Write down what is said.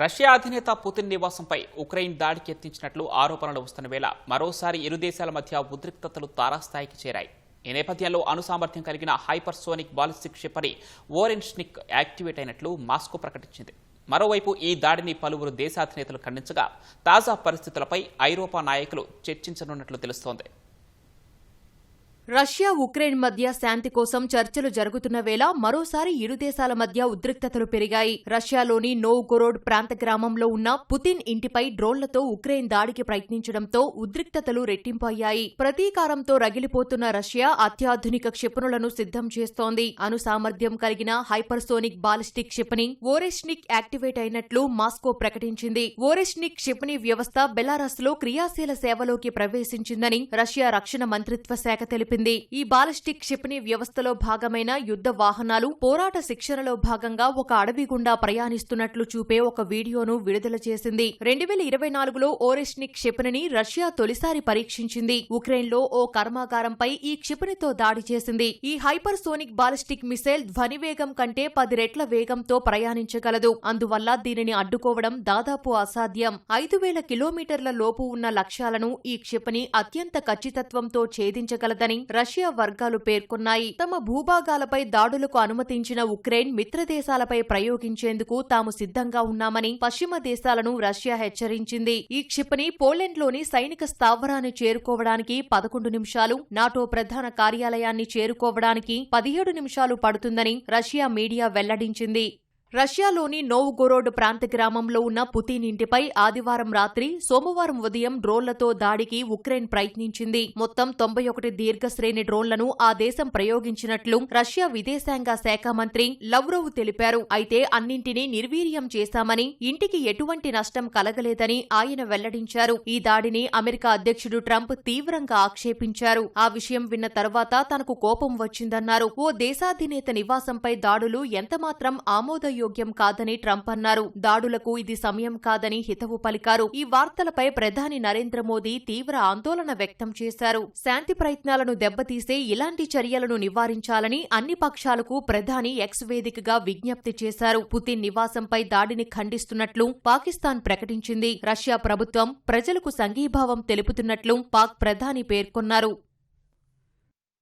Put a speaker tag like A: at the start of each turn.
A: Russia అధినేత Putin నివాసంపై Ukraine దాడికి ఎత్తించినట్లు ఆరోపణలు వస్తున్న వేళ మరోసారి ఇరు దేశాల మధ్య ఉద్రిక్తతలు తారాస్థాయికి చేరాయి. ఈ నేపథ్యంలో అణుసామర్థ్యం కలిగిన హైపర్సోనిక్ బాలిస్టిక్ క్షిపణి ఓరెన్స్నిక్ యాక్టివేట్ అయినట్లు మాస్కో ప్రకటించింది. మరోవైపు ఈ దాడిని పలువురు దేశాధినేతలు ఖండించగా తాజా పరిస్థితులపై ఐరోపా నాయకులు చర్చించనున్నట్లు తెలుస్తోంది.
B: రష్యా ఉక్రెయిన్ మధ్య శాంతి కోసం చర్చలు జరుగుతున్న వేళ మరోసారి ఇరు దేశాల మధ్య ఉద్రిక్తతలు పెరిగాయి. రష్యాలోని నోవ్గొరోడ్ ప్రాంత గ్రామంలో ఉన్న పుతిన్ ఇంటిపై డ్రోన్లతో ఉక్రెయిన్ దాడికి ప్రయత్నించడంతో ఉద్రిక్తతలు రెట్టింపయ్యాయి. ప్రతీకారంతో రగిలిపోతున్న రష్యా అత్యాధునిక క్షిపణులను సిద్ధం చేస్తోంది. అణు సామర్థ్యం కలిగిన హైపర్సోనిక్ బాలిస్టిక్ క్షిపణి ఓరెష్నిక్ యాక్టివేట్ అయినట్లు మాస్కో ప్రకటించింది. ఓరెష్నిక్ క్షిపణి వ్యవస్థ బెలారస్లో క్రియాశీల సేవలోకి ప్రవేశించిందని రష్యా రక్షణ మంత్రిత్వ శాఖ తెలిపింది. ఈ బాలిస్టిక్ క్షిపణి వ్యవస్థలో భాగమైన యుద్ధ వాహనాలు పోరాట శిక్షణలో భాగంగా ఒక అడవి గుండా ప్రయాణిస్తున్నట్లు చూపే ఒక వీడియోను విడుదల చేసింది. రెండు వేల ఇరవై నాలుగులో ఓరెష్నిక్ క్షిపణిని రష్యా తొలిసారి పరీక్షించింది. ఉక్రెయిన్లో ఓ కర్మాగారంపై ఈ క్షిపణితో దాడి చేసింది. ఈ హైపర్ సోనిక్ బాలిస్టిక్ మిసైల్ ధ్వని వేగం కంటే పది రెట్ల వేగంతో ప్రయాణించగలదు. అందువల్ల దీనిని అడ్డుకోవడం దాదాపు అసాధ్యం. ఐదు వేల కిలోమీటర్ల లోపు ఉన్న లక్ష్యాలను ఈ క్షిపణి అత్యంత ఖచ్చితత్వంతో ఛేదించగలదని రష్యా వర్గాలు పేర్కొన్నాయి. తమ భూభాగాలపై దాడులకు అనుమతించిన ఉక్రెయిన్ మిత్రదేశాలపై ప్రయోగించేందుకు తాము సిద్ధంగా ఉన్నామని పశ్చిమ దేశాలను రష్యా హెచ్చరించింది. ఈ క్షిపణి పోలెండ్లోని సైనిక స్థావరాన్ని చేరుకోవడానికి పదకొండు నిమిషాలు నాటో ప్రధాన కార్యాలయాన్ని చేరుకోవడానికి పదిహేడు నిమిషాలు పడుతుందని రష్యా మీడియా వెల్లడించింది. రష్యాలోని నోవ్గొరోడ్ ప్రాంత గ్రామంలో ఉన్న పుతిన్ ఇంటిపై ఆదివారం రాత్రి సోమవారం ఉదయం డ్రోన్లతో దాడికి ఉక్రెయిన్ ప్రయత్నించింది. మొత్తం తొంభై ఒకటి దీర్ఘశ్రేణి డ్రోన్లను ఆ దేశం ప్రయోగించినట్లు రష్యా విదేశాంగ శాఖ మంత్రి లవ్రోవ్ తెలిపారు. అయితే అన్నింటినీ నిర్వీర్యం చేశామని ఇంటికి ఎటువంటి నష్టం కలగలేదని ఆయన వెల్లడించారు. ఈ దాడిని అమెరికా అధ్యక్షుడు ట్రంప్ తీవ్రంగా ఆక్షేపించారు. ఆ విషయం విన్న తర్వాత తనకు కోపం వచ్చిందన్నారు. ఓ దేశాధినేత నివాసంపై దాడులు ఎంతమాత్రం ఆమోదయోగ్యం కాదని ట్రంప్ అన్నారు. దాడులకు ఇది సమయం కాదని హితవు పలికారు. ఈ వార్తలపై ప్రధాని నరేంద్ర మోదీ తీవ్ర ఆందోళన వ్యక్తం చేశారు. శాంతి ప్రయత్నాలను దెబ్బతీసే ఇలాంటి చర్యలను నివారించాలని అన్ని పక్షాలకు ప్రధాని ఎక్స్ వేదికగా విజ్ఞప్తి చేశారు. పుతిన్ నివాసంపై దాడిని ఖండిస్తున్నట్లు పాకిస్తాన్ ప్రకటించింది. రష్యా ప్రభుత్వం ప్రజలకు సంఘీభావం తెలుపుతున్నట్లు పాక్ ప్రధాని పేర్కొన్నారు.